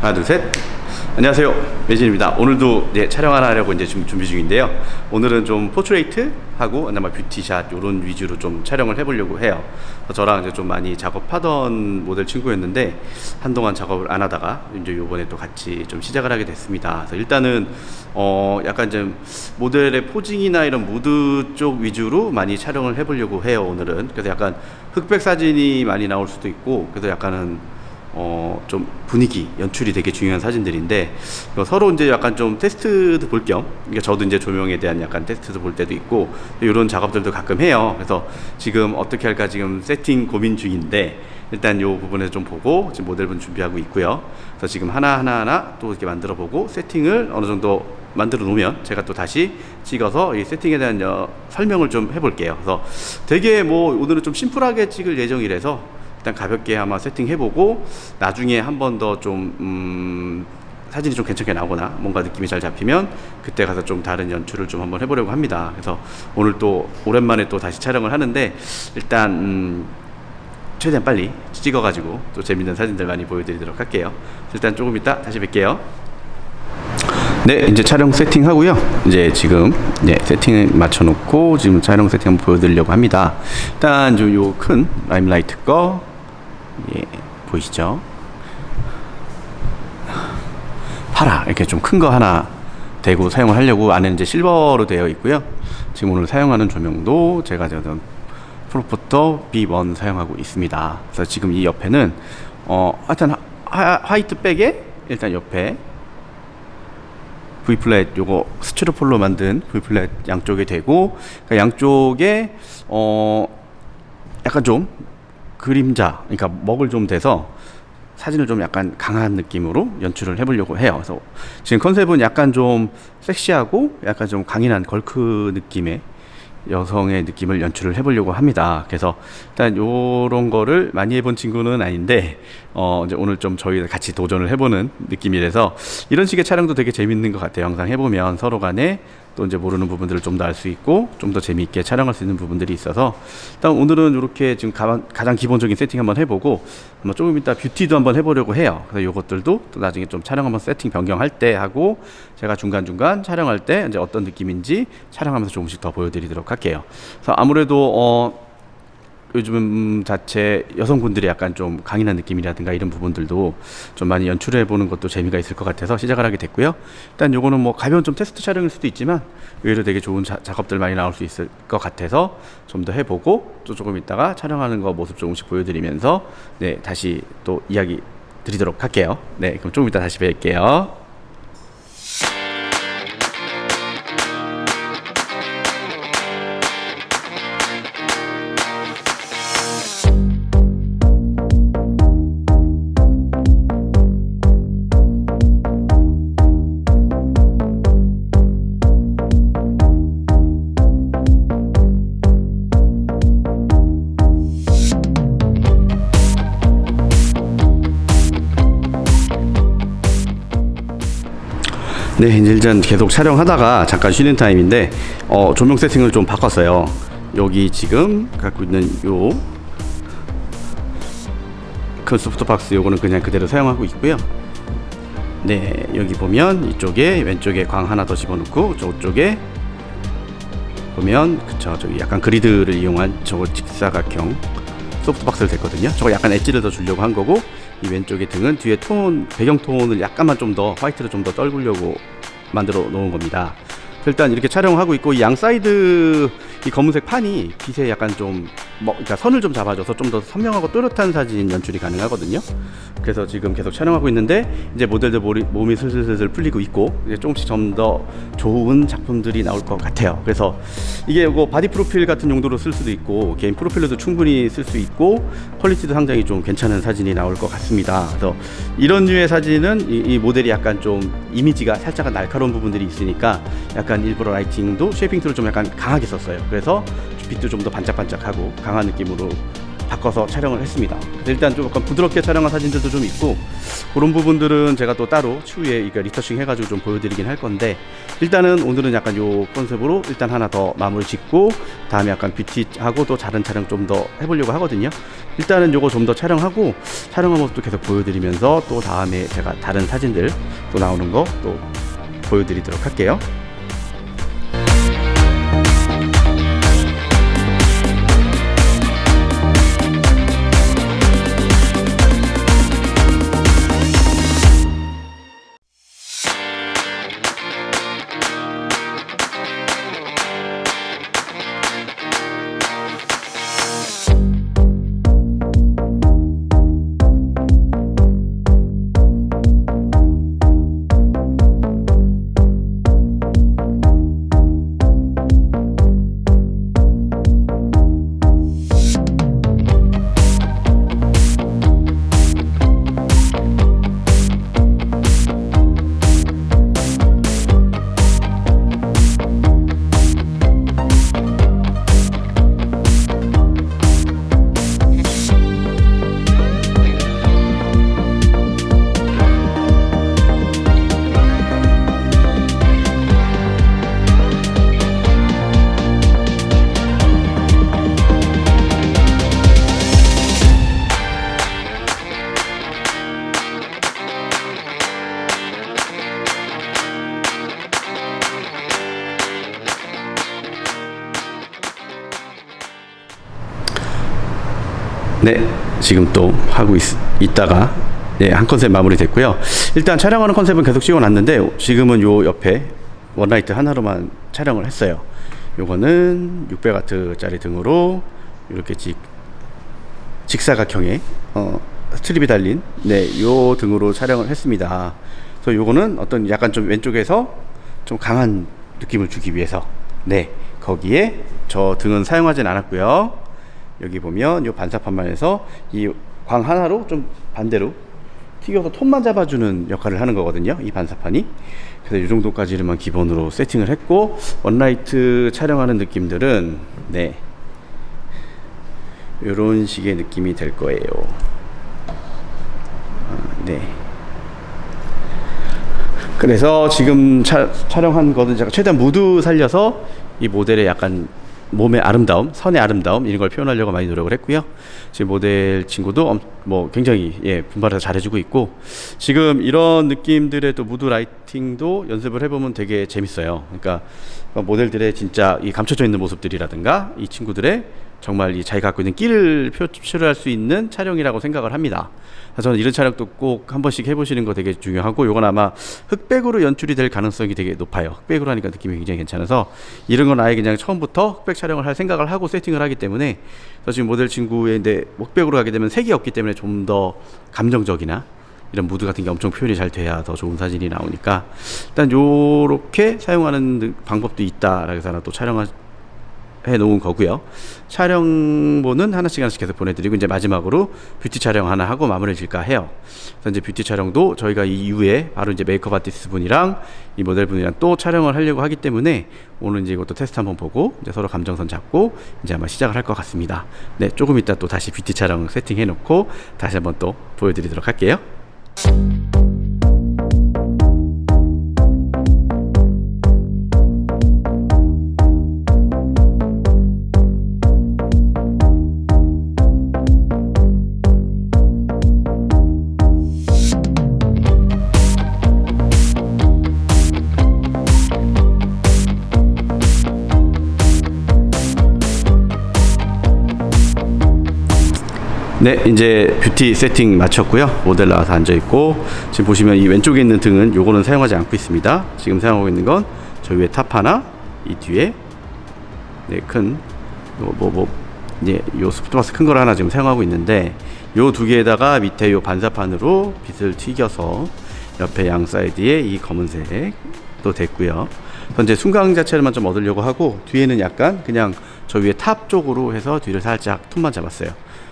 하나 둘 셋. 안녕하세요 매진입니다. 오늘도 이제 촬영하려고 이제 지금 준비 중인데요. 오늘은 좀 포트레이트 하고 그다음에 뷰티샷 이런 위주로 좀 촬영을 해 보려고 해요. 그래서 저랑 이제 좀 많이 작업하던 모델 친구였는데 한동안 작업을 안 하다가 이제 요번에 또 같이 좀 시작을 하게 됐습니다. 그래서 일단은 어 약간 좀 모델의 포징이나 이런 무드 쪽 위주로 많이 촬영을 해 보려고 해요. 오늘은 그래서 약간 흑백 사진이 많이 나올 수도 있고 그래서 약간은 어, 좀 분위기, 연출이 되게 중요한 사진들인데, 서로 이제 약간 좀 테스트도 볼 겸, 그러니까 저도 이제 조명에 대한 약간 테스트도 볼 때도 있고, 이런 작업들도 가끔 해요. 그래서 지금 어떻게 할까 지금 세팅 고민 중인데, 일단 요 부분에서 좀 보고, 지금 모델분 준비하고 있고요. 그래서 지금 하나 하나 하나 또 이렇게 만들어 보고, 세팅을 어느 정도 만들어 놓으면 제가 또 다시 찍어서 이 세팅에 대한 여, 설명을 좀 해볼게요. 그래서 되게 뭐 오늘은 좀 심플하게 찍을 예정이라서 일단 가볍게 아마 세팅해보고 나중에 한 번 더좀 음, 사진이 좀 괜찮게 나오거나 뭔가 느낌이 잘 잡히면 그때 가서 좀 다른 연출을 좀 한번 해보려고 합니다. 그래서 오늘 또 오랜만에 또 다시 촬영을 하는데 일단 음, 최대한 빨리 찍어가지고 또 재밌는 사진들 많이 보여드리도록 할게요. 일단 조금 이따 다시 뵐게요. 네, 이제 촬영 세팅하고요. 이제 지금 네, 세팅을 맞춰놓고 지금 촬영 세팅 한번 보여드리려고 합니다. 일단 요큰 라임라이트 거 예, 보이시죠? 파라 이렇게 좀 큰 거 하나 대고 사용을 하려고 안에는 이제 실버로 되어 있고요. 지금 오늘 사용하는 조명도 제가 저는 프로포터 B1 사용하고 있습니다. 그래서 지금 이 옆에는 어 하여튼 하, 화이트 백에 일단 옆에 V 플랫 요거 스티로폴로 만든 V 플랫 양쪽에 되고 그러니까 양쪽에 어 약간 좀 그림자 그러니까 먹을 좀 돼서 사진을 좀 약간 강한 느낌으로 연출을 해보려고 해요. 그래서 지금 컨셉은 약간 좀 섹시하고 약간 좀 강인한 걸크 느낌의 여성의 느낌을 연출을 해보려고 합니다. 그래서 일단 요런 거를 많이 해본 친구는 아닌데 어 이제 오늘 좀 저희 같이 도전을 해보는 느낌이라서 이런 식의 촬영도 되게 재밌는 것 같아요. 항상 해보면 서로 간에 또 이제 모르는 부분들을 좀 더 알 수 있고 좀 더 재미있게 촬영할 수 있는 부분들이 있어서 일단 오늘은 이렇게 지금 가장, 기본적인 세팅 한번 해보고 한번 조금 이따 뷰티도 한번 해보려고 해요. 그래서 요것들도 또 나중에 좀 촬영 한번 세팅 변경할 때 하고 제가 중간 중간 촬영할 때 이제 어떤 느낌인지 촬영하면서 조금씩 더 보여드리도록 할게요. 그래서 아무래도 어 요즘 자체 여성분들이 약간 좀 강인한 느낌이라든가 이런 부분들도 좀 많이 연출해 보는 것도 재미가 있을 것 같아서 시작을 하게 됐고요. 일단 요거는 뭐 가벼운 좀 테스트 촬영일 수도 있지만 의외로 되게 좋은 자, 작업들 많이 나올 수 있을 것 같아서 좀 더 해보고 또 조금 있다가 촬영하는 거 모습 조금씩 보여드리면서 네 다시 또 이야기 드리도록 할게요. 네 그럼 조금 이따 다시 뵐게요. 네, 이제 일단 계속 촬영하다가 잠깐 쉬는 타임인데 어, 조명 세팅을 좀 바꿨어요. 여기 지금 갖고 있는 요 큰 소프트 박스 요거는 그냥 그대로 사용하고 있고요. 네, 여기 보면 이쪽에 왼쪽에 광 하나 더 집어넣고 저쪽에 보면 그쵸 저기 약간 그리드를 이용한 저거 직사각형 소프트박스를 됐거든요. 저거 약간 엣지를 더 주려고 한 거고 이 왼쪽의 등은 뒤에 톤 배경 톤을 약간만 좀 더 화이트로 좀 더 떨구려고 만들어 놓은 겁니다. 일단 이렇게 촬영하고 있고 이양 사이드 이 검은색 판이 빛에 약간 좀 뭐, 그러니까 선을 좀 잡아줘서 좀 더 선명하고 또렷한 사진 연출이 가능하거든요. 그래서 지금 계속 촬영하고 있는데 이제 모델들 몸이, 슬슬슬슬 풀리고 있고 이제 조금씩 좀 더 좋은 작품들이 나올 것 같아요. 그래서 이게 뭐 바디 프로필 같은 용도로 쓸 수도 있고 개인 프로필로도 충분히 쓸 수 있고 퀄리티도 상당히 좀 괜찮은 사진이 나올 것 같습니다. 그래서 이런 류의 사진은 이, 이 모델이 약간 좀 이미지가 살짝 날카로운 부분들이 있으니까 약간 일부러 라이팅도 쉐이핑 툴을 좀 약간 강하게 썼어요. 그래서 빛도 좀 더 반짝반짝하고 강한 느낌으로 바꿔서 촬영을 했습니다. 일단 좀 약간 부드럽게 촬영한 사진들도 좀 있고 그런 부분들은 제가 또 따로 추후에 이거 리터칭 해가지고 좀 보여드리긴 할 건데 일단은 오늘은 약간 요 컨셉으로 일단 하나 더 마무리 짓고 다음에 약간 뷰티하고 또 다른 촬영 좀 더 해보려고 하거든요. 일단은 요거 좀 더 촬영하고 촬영한 모습도 계속 보여드리면서 또 다음에 제가 다른 사진들 또 나오는 거 또 보여드리도록 할게요. 네, 지금 또 하고 있, 있다가 네, 한 컨셉 마무리 됐고요. 일단 촬영하는 컨셉은 계속 씌워놨는데 지금은 요 옆에 원라이트 하나로만 촬영을 했어요. 요거는 600와트짜리 등으로 이렇게 직, 직사각형의 어, 스트립이 달린 네, 요 등으로 촬영을 했습니다. 그래서 요거는 어떤 약간 좀 왼쪽에서 좀 강한 느낌을 주기 위해서 네, 거기에 저 등은 사용하진 않았고요. 여기 보면 이 반사판만 해서 이 광 하나로 좀 반대로 튀겨서 톤만 잡아주는 역할을 하는 거거든요. 이 반사판이. 그래서 이 정도까지만 기본으로 세팅을 했고 원라이트 촬영하는 느낌들은 네 이런 식의 느낌이 될 거예요. 아, 네. 그래서 지금 차, 촬영한 거는 제가 최대한 무드 살려서 이 모델의 약간 몸의 아름다움, 선의 아름다움 이런 걸 표현하려고 많이 노력을 했고요. 지금 모델 친구도 엄- 뭐 굉장히 예, 분발해서 잘해주고 있고 지금 이런 느낌들의 또 무드 라이팅도 연습을 해보면 되게 재밌어요. 그러니까 모델들의 진짜 이 감춰져 있는 모습들이라든가 이 친구들의 정말 이 자기가 갖고 있는 끼를 표출할 수 있는 촬영이라고 생각을 합니다. 저는 이런 촬영도 꼭 한 번씩 해보시는 거 되게 중요하고 이건 아마 흑백으로 연출이 될 가능성이 되게 높아요. 흑백으로 하니까 느낌이 굉장히 괜찮아서 이런 건 아예 그냥 처음부터 흑백 촬영을 할 생각을 하고 세팅을 하기 때문에 그래서 지금 모델 친구의 이제 흑백으로 가게 되면 색이 없기 때문에 좀 더 감정적이나 이런 무드 같은 게 엄청 표현이 잘 돼야 더 좋은 사진이 나오니까 일단 요렇게 사용하는 방법도 있다라고 해서 하나 또 촬영할 해 놓은 거고요. 촬영본은 하나씩 하나씩 계속 보내드리고 이제 마지막으로 뷰티 촬영 하나 하고 마무리를 질까 해요. 그래서 이제 뷰티 촬영도 저희가 이 이후에 바로 이제 메이크업 아티스트 분이랑 이 모델 분이랑 또 촬영을 하려고 하기 때문에 오늘 이제 이것도 테스트 한번 보고 이제 서로 감정선 잡고 이제 아마 시작을 할 것 같습니다. 네, 조금 이따 또 다시 뷰티 촬영 세팅해 놓고 다시 한번 또 보여드리도록 할게요. 네, 이제 뷰티 세팅 마쳤고요. 모델 나와서 앉아 있고 지금 보시면 이 왼쪽에 있는 등은 요거는 사용하지 않고 있습니다. 지금 사용하고 있는 건 저 위에 탑 하나, 이 뒤에 네, 큰 뭐뭐 이제 요 스프트마스 큰 걸 하나 지금 사용하고 있는데 요 두 개에다가 밑에 요 반사판으로 빛을 튀겨서 옆에 양 사이드에 이 검은색도 됐고요. 현재 순강 자체를만 좀 얻으려고 하고 뒤에는 약간 그냥 저 위에 탑 쪽으로 해서 뒤를 살짝 톤만 잡았어요.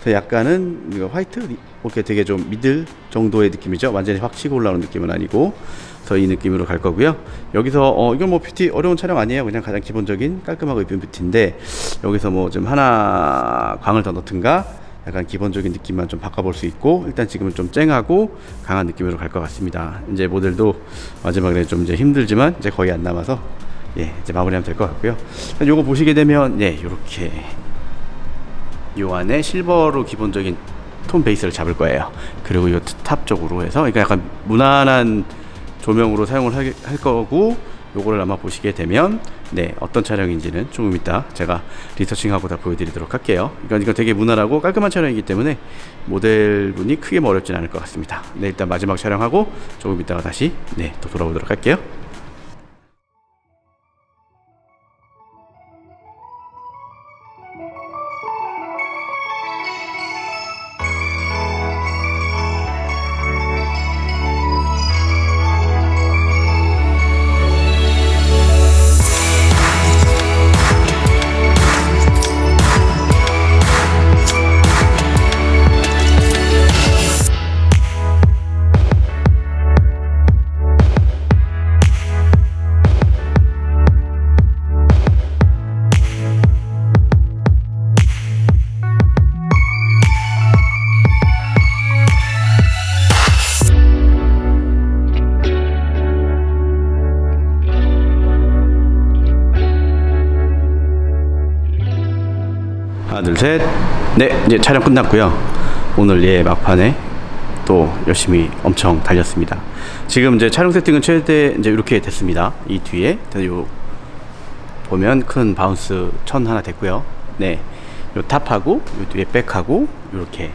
그래서 약간은 화이트 리- 이렇게 되게 좀 미들 정도의 느낌이죠. 완전히 확 치고 올라오는 느낌은 아니고 그래서 이 느낌으로 갈 거고요. 여기서 어 이건 뭐 뷰티 어려운 촬영 아니에요. 그냥 가장 기본적인 깔끔하고 예쁜 뷰티인데 여기서 뭐 좀 하나 광을 더 넣든가 약간 기본적인 느낌만 좀 바꿔볼 수 있고 일단 지금은 좀 쨍하고 강한 느낌으로 갈 것 같습니다. 이제 모델도 마지막에 좀 이제 힘들지만 이제 거의 안 남아서 예 이제 마무리하면 될 것 같고요. 요거 보시게 되면 예 요렇게 요 안에 실버로 기본적인 톤 베이스를 잡을 거예요. 그리고 요 탑 쪽으로 해서 그러니까 약간 무난한 조명으로 사용을 할, 할 거고 요거를 아마 보시게 되면 네 어떤 차량인지는 조금 이따 제가 리서칭하고 다 보여드리도록 할게요. 이건 이건 되게 무난하고 깔끔한 차량이기 때문에 모델분이 크게 뭐 어렵진 않을 것 같습니다. 네 일단 마지막 촬영하고 조금 이따가 다시 네또 돌아오도록 할게요. 셋 네 이제 촬영 끝났고요. 오늘 예 막판에 또 열심히 엄청 달렸습니다. 지금 이제 촬영 세팅은 최대 이제 이렇게 됐습니다. 이 뒤에 요 보면 큰 바운스 천 하나 됐고요. 네 요 탑하고 요 뒤에 백하고 이렇게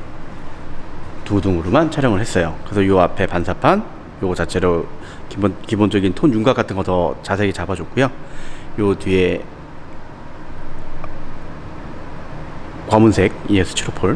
두 등으로만 촬영을 했어요. 그래서 요 앞에 반사판 요거 자체로 기본 기본적인 톤 윤곽 같은 거 더 자세히 잡아줬고요. 요 뒤에 검은색 ES 츄로폴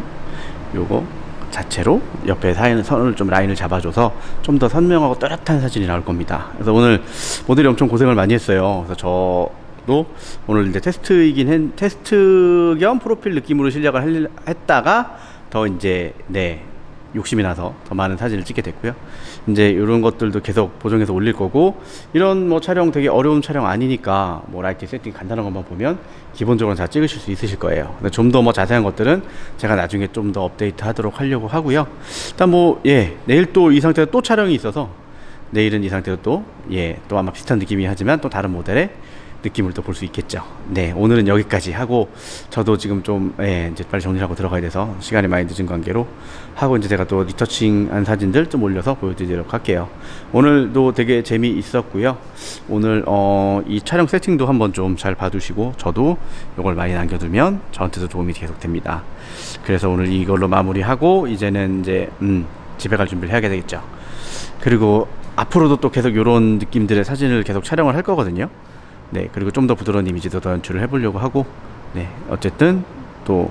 요거 자체로 옆에 사이는 선을 좀 라인을 잡아줘서 좀 더 선명하고 또렷한 사진이 나올 겁니다. 그래서 오늘 모델이 엄청 고생을 많이 했어요. 그래서 저도 오늘 이제 테스트이긴 했, 테스트 겸 프로필 느낌으로 할- 했다가 더 이제 네 욕심이 나서 더 많은 사진을 찍게 됐고요. 이제 이런 것들도 계속 보정해서 올릴 거고 이런 뭐 촬영 되게 어려운 촬영 아니니까 뭐 라이트 세팅 간단한 것만 보면 기본적으로 다 찍으실 수 있으실 거예요. 좀 더 뭐 자세한 것들은 제가 나중에 좀 더 업데이트 하도록 하려고 하고요. 일단 뭐 예 내일 또 이 상태로 또 촬영이 있어서 내일은 이 상태로 또 예 또 아마 비슷한 느낌이 하지만 또 다른 모델의 느낌을 또 볼 수 있겠죠. 네, 오늘은 여기까지 하고 저도 지금 좀 예, 이제 빨리 정리하고 들어가야 돼서 시간이 많이 늦은 관계로 하고 이제 제가 또 리터칭한 사진들 좀 올려서 보여드리도록 할게요. 오늘도 되게 재미 있었고요. 오늘 어, 이 촬영 세팅도 한번 좀 잘 봐두시고 저도 이걸 많이 남겨두면 저한테도 도움이 계속 됩니다. 그래서 오늘 이걸로 마무리하고 이제는 이제 음, 집에 갈 준비를 해야 되겠죠. 그리고 앞으로도 또 계속 이런 느낌들의 사진을 계속 촬영을 할 거거든요. 네, 그리고 좀 더 부드러운 이미지도 더 연출을 해보려고 하고, 네, 어쨌든 또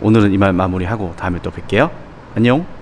오늘은 이만 마무리하고 다음에 또 뵐게요. 안녕.